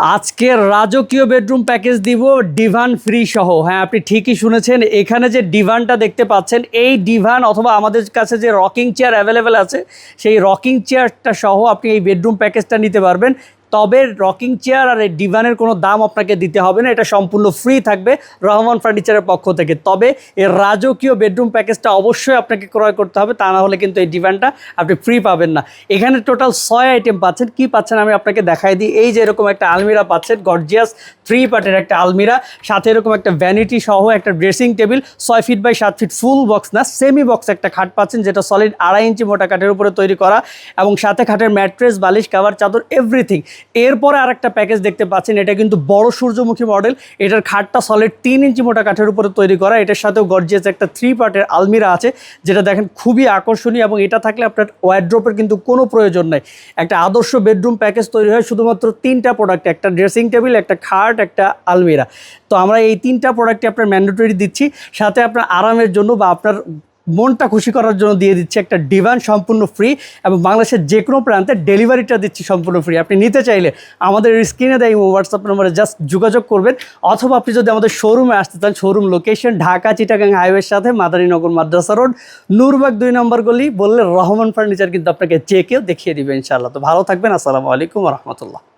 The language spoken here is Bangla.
আজকের রাজকীয় বেডরুম প্যাকেজ দিব ডিভান ফ্রি সহ। হ্যাঁ আপনি ঠিকই শুনেছেন, এখানে যে ডিভানটা দেখতে পাচ্ছেন, এই ডিভান অথবা আমাদের কাছে যে রকিং চেয়ার অ্যাভেলেবেল আছে, সেই রকিং চেয়ারটা সহ আপনি এই বেডরুম প্যাকেজটা নিতে পারবেন। তবে রকিং চেয়ার আর এই ডিভানের কোনো দাম আপনাকে দিতে হবে না, এটা সম্পূর্ণ ফ্রি থাকবে রহমান ফার্নিচারের পক্ষ থেকে। তবে এর রাজকীয় বেডরুম প্যাকেজটা অবশ্যই আপনাকে ক্রয় করতে হবে, তা না হলে কিন্তু এই ডিভানটা আপনি ফ্রি পাবেন না। এখানে টোটাল ছয় আইটেম পাচ্ছেন, কি পাচ্ছেন আমি আপনাকে দেখাই দিই। এই যে এরকম একটা আলমিরা পাচ্ছেন গর্জিয়াস থ্রি পার্টের একটা আলমিরা, সাথে এরকম একটা ভ্যানিটি সহ একটা ড্রেসিং টেবিল ছয় ফিট বাই সাত ফিট ফুল বক্স না সেমি বক্স একটা খাট পাচ্ছেন, যেটা সলিড আড়াই ইঞ্চি মোটা কাঠের উপরে তৈরি করা, এবং সাথে খাটের ম্যাট্রেস বালিশ কাভার চাদর এভরিথিং এরপরে আর একটা প্যাকেজ দেখতে পাচ্ছেন, এটা কিন্তু বড় সূর্যমুখী মডেল এটার খাটটা সলিড তিন ইঞ্চি মোটা কাঠের উপরে তৈরি করা। এটার সাথেও গর্জিয়াস একটা থ্রি পার্টের আলমিরা আছে, যেটা দেখেন খুবই আকর্ষণীয় এবং এটা থাকলে আপনার ওয়ারড্রোপের কিন্তু কোনো প্রয়োজন নাই। একটা আদর্শ বেডরুম প্যাকেজ তৈরি হয় শুধুমাত্র তিনটা প্রোডাক্ট একটা ড্রেসিং টেবিল একটা খাট, একটা আলমিরা। তো আমরা এই তিনটা প্রোডাক্টই আপনার ম্যান্ডেটরি দিচ্ছি। সাথে আপনার আরামের জন্য বা আপনার মনটা খুশি করার জন্য দিয়ে দিচ্ছি একটা ডিভান সম্পূর্ণ ফ্রি এবং বাংলাদেশের যে কোনো প্রান্তে ডেলিভারিটা দিচ্ছি সম্পূর্ণ ফ্রি আপনি নিতে চাইলে আমাদের স্ক্রিনে দেয় হোয়াটসঅ্যাপ নম্বরে জাস্ট যোগাযোগ করবেন অথবা আপনি যদি আমাদের শোরুমে আসতে চান শোরুম লোকেশন ঢাকা, চিটাগাং হাইওয়ের সাথে মাদারীনগর মাদ্রাসা রোড নূরবাগ দুই নম্বর গলি, বললে রহমান ফার্নিচার কিন্তু আপনাকে চেকেও দেখিয়ে দিবে ইনশাআল্লাহ। তো ভালো থাকবেন, আসসালামু আলাইকুম রহমতুল্লাহ।